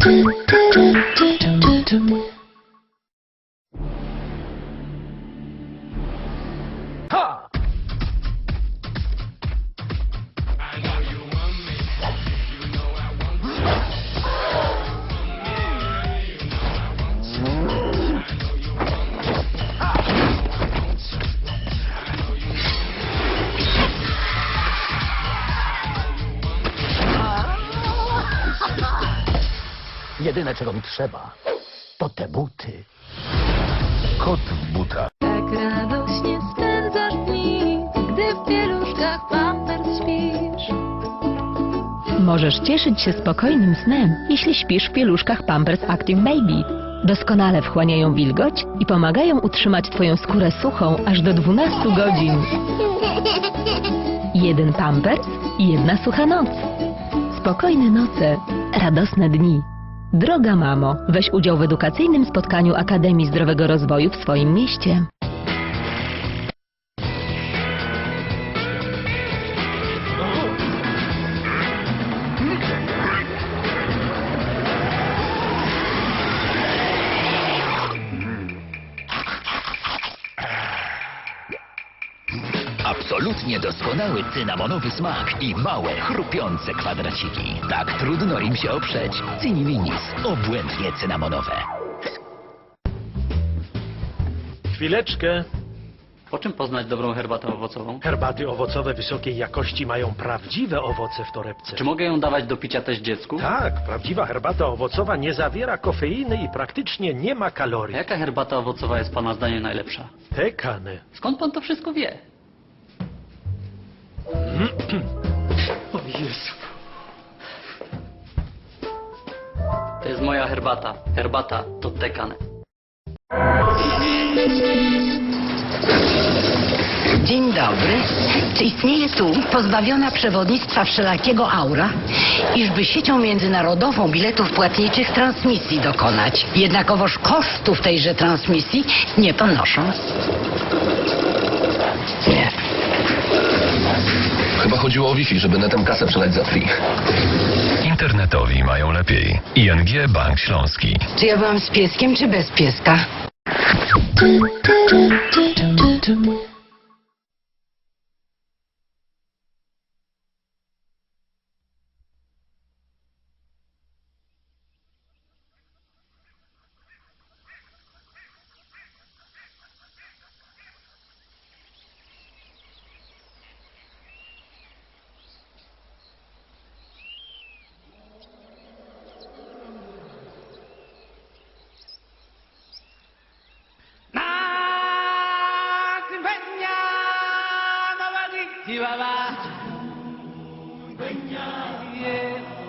嘟嘟嘟嘟嘟嘟。Jedyne, czego mi trzeba, to te buty. Kot w butach. Tak radośnie spędzasz dni, gdy w pieluszkach pampers śpisz. Możesz cieszyć się spokojnym snem, jeśli śpisz w pieluszkach Pampers Active Baby. Doskonale wchłaniają wilgoć i pomagają utrzymać Twoją skórę suchą aż do 12 godzin. Jeden Pampers i jedna sucha noc. Spokojne noce, radosne dni. Droga mamo, weź udział w edukacyjnym spotkaniu Akademii Zdrowego Rozwoju w swoim mieście. Absolutnie doskonały cynamonowy smak i małe, chrupiące kwadraciki. Tak trudno im się oprzeć. Ciniminis. Obłędnie cynamonowe. Chwileczkę. Po czym poznać dobrą herbatę owocową? Herbaty owocowe wysokiej jakości mają prawdziwe owoce w torebce. Czy mogę ją dawać do picia też dziecku? Tak, prawdziwa herbata owocowa nie zawiera kofeiny i praktycznie nie ma A kalorii. Jaka herbata owocowa jest Pana zdaniem najlepsza? Te kany. Skąd Pan to wszystko wie? O Jezu. To jest moja herbata. Herbata to tekan. Dzień dobry. Czy istnieje tu pozbawiona przewodnictwa wszelakiego aura, iżby siecią międzynarodową biletów płatniczych transmisji dokonać? Jednakowoż kosztów tejże transmisji nie ponoszą. Chodziło o Wi-Fi, żeby netem kasę przelać za free. Internetowi mają lepiej. ING Bank Śląski. Czy ja byłam z pieskiem, czy bez pieska? Ibaba. Dueña.